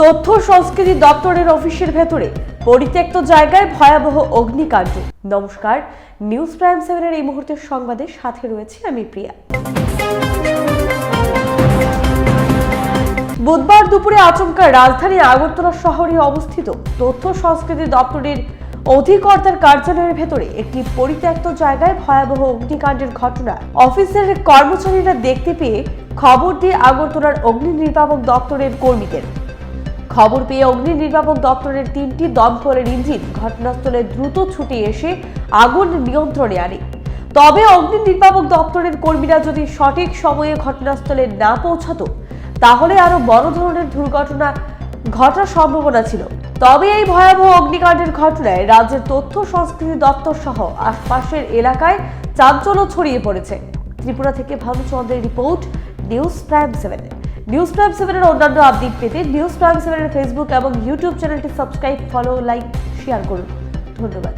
তথ্য সংস্কৃতি দপ্তরের অফিসের ভেতরে পরিত্যক্ত জায়গায় ভয়াবহ অগ্নিকাণ্ড। নমস্কার, নিউজ প্রাইম সেভেনের এই মুহূর্তের সংবাদের সাথে রয়েছে আমি প্রিয়া। বুধবার দুপুরে আচমকা রাজধানী আগরতলা শহরে অবস্থিত তথ্য সংস্কৃতি দপ্তরের অধিকর্তার কার্যালয়ের ভেতরে একটি পরিত্যক্ত জায়গায় ভয়াবহ অগ্নিকাণ্ডের ঘটনা। অফিসের কর্মচারীরা দেখতে পেয়ে খবর দিয়ে আগরতলার অগ্নি নির্বাপক দপ্তরের কর্মীদের খবর পেয়ে অগ্নি নির্বাপক দপ্তরের তিনটি দমকলের ইঞ্জিন ঘটনাস্থলে দ্রুত ছুটে এসে আগুন নিয়ন্ত্রণে আনে। তবে অগ্নি নির্বাপক দপ্তরের কর্মীরা যদি সঠিক সময়ে ঘটনাস্থলে না পৌঁছাত, তাহলে আরও বড় ধরনের দুর্ঘটনা ঘটার সম্ভাবনা ছিল। তবে এই ভয়াবহ অগ্নিকাণ্ডের ঘটনায় রাজ্যের তথ্য সংস্কৃতি দপ্তর সহ আশপাশের এলাকায় চাঞ্চল্য ছড়িয়ে পড়েছে। ত্রিপুরা থেকে ভানুচন্দ্রের report, news prime seven. News prime সেভেনের অন্যান্য আপডেট পেতে নিউজ প্রাইম সেভেনের ফেসবুক এবং ইউটিউব চ্যানেলটি সাবস্ক্রাইব ফলো লাইক শেয়ার করুন। ধন্যবাদ।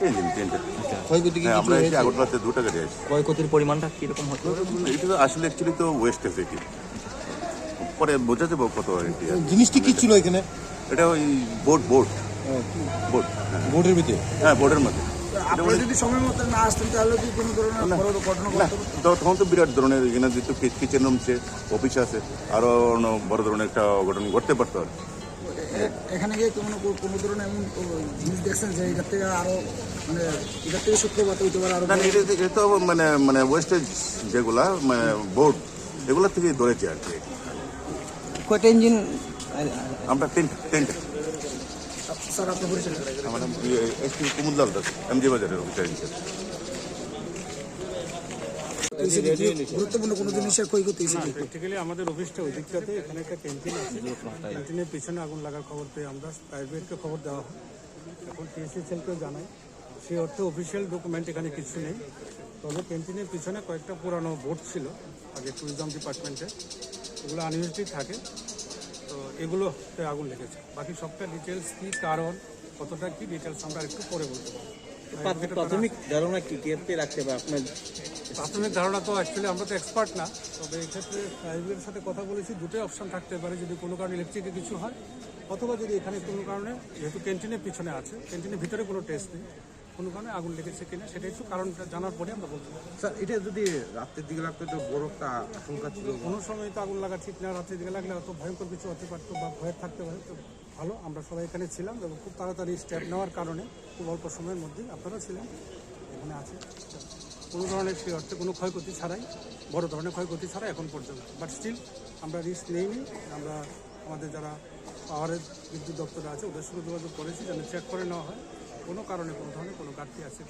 হ্যাঁ আমরা এসে গাড়ি আছে ক্ষয়ক্ষতির পরিমাণটা কীরকম হতে? পারে এটা তো আসলে অ্যাকচুয়ালি তো এটি পরে বোঝা যাব কত এটি জিনিসটি কি ছিল এখানে? এটা ওই বোট বোট বোট বোর্ডের ভিতরে? হ্যাঁ বোটের মধ্যে। আপনারা যদি সময় মতো না আসতেন তাহলে কি কোনো ধরনের বড় ঘটনা না তখন তো বিরাট ধরনের এখানে যেহেতু কিচেন রুম আছে অফিস আছে আরও অন্য বড় ধরনের একটা অঘটন ঘটতে পারতো আর এখানে গিয়ে কোনো কোনো ধরনের এমন জিনিস দেখছেন যে এটার থেকে আরও মানে এটার থেকে সূত্রপাত হইতে পারে এটা তো মানে মানে ওয়েস্টেজ যেগুলা মানে বোট এগুলা থেকে ধরেছে আর কি। কয়টা ইঞ্জিন আমরা তিনটা তিনটা। স্যার আপনি পরিচয় আমার নাম এস কুমুদলাল দাস এমজি বাজারের অফিসার গুরুত্বপূর্ণ কোনো জিনিসের ক্ষয়ক্ষতি হয়েছে প্র্যাকটিক্যালি আমাদের অফিসটা এখানে একটা ক্যান্টিন আছে। ক্যান্টিনের পিছনে আগুন লাগার খবর পেয়ে আমরা প্রাইভেটকে খবর দেওয়া হয়। এখন জানাই। সেই অর্থে অফিসিয়াল ডকুমেন্ট এখানে কিছু নেই। তবে ক্যান্টিনের পিছনে কয়েকটা পুরানো বোর্ড ছিল আগে ট্যুরিজম ডিপার্টমেন্টে এগুলো আনইউজলি থাকে। তো এগুলোতে আগুন লেগেছে। বাকি সবটা ডিটেলস কী কারণ কতটা কি ডিটেলস আমরা একটু পরে বলতে পারব। প্রাথমিক ধারণা কি? টিএফতে রাখছে বা আপনার প্রাথমিক ধারণা তো অ্যাকচুয়ালি আমরা তো এক্সপার্ট না তবে এক্ষেত্রে প্রাইভেটের সাথে কথা বলেছি দুটোই অপশন থাকতে পারে যদি কোনো কারণে ইলেকট্রিকে কিছু হয় অথবা যদি এখানে কোনো কারণে যেহেতু ক্যান্টিনের পিছনে আছে ক্যান্টিনের ভিতরে কোনো টেস্ট নেই কোনো কারণে আগুন লেগেছে কিনা সেটা একটু কারণটা জানার পরে আমরা বলতে স্যার এটা যদি রাতের দিকে লাগতো তো বড় একটা আশঙ্কা ছিল। কোনো সময় তো আগুন লাগা ঠিক না রাত্রে দিকে লাগলে অত ভয়ঙ্কর কিছু হতে পারতো বা ভয় থাকতে পারে। তো ভালো আমরা সবাই এখানে ছিলাম এবং খুব তাড়াতাড়ি স্টেপ নেওয়ার কারণে খুব অল্প সময়ের মধ্যে আপনারা ছিলেন। এখানে আছে। কোনো ধরনের সেই অর্থে কোনো ক্ষয়ক্ষতি ছাড়াই বড় ধরনের ক্ষয়ক্ষতি ছাড়া এখন পর্যন্ত। বাট স্টিল আমরা রিস্ক নেইনি। আমরা আমাদের যারা পাওয়ারের বিদ্যুৎ দপ্তরে আছে ওদের সঙ্গে যোগাযোগ করেছি যেন চেক করে নেওয়া হয়। কোনো কারণে কোনো ধরনের কোনো ঘাটতি আছে।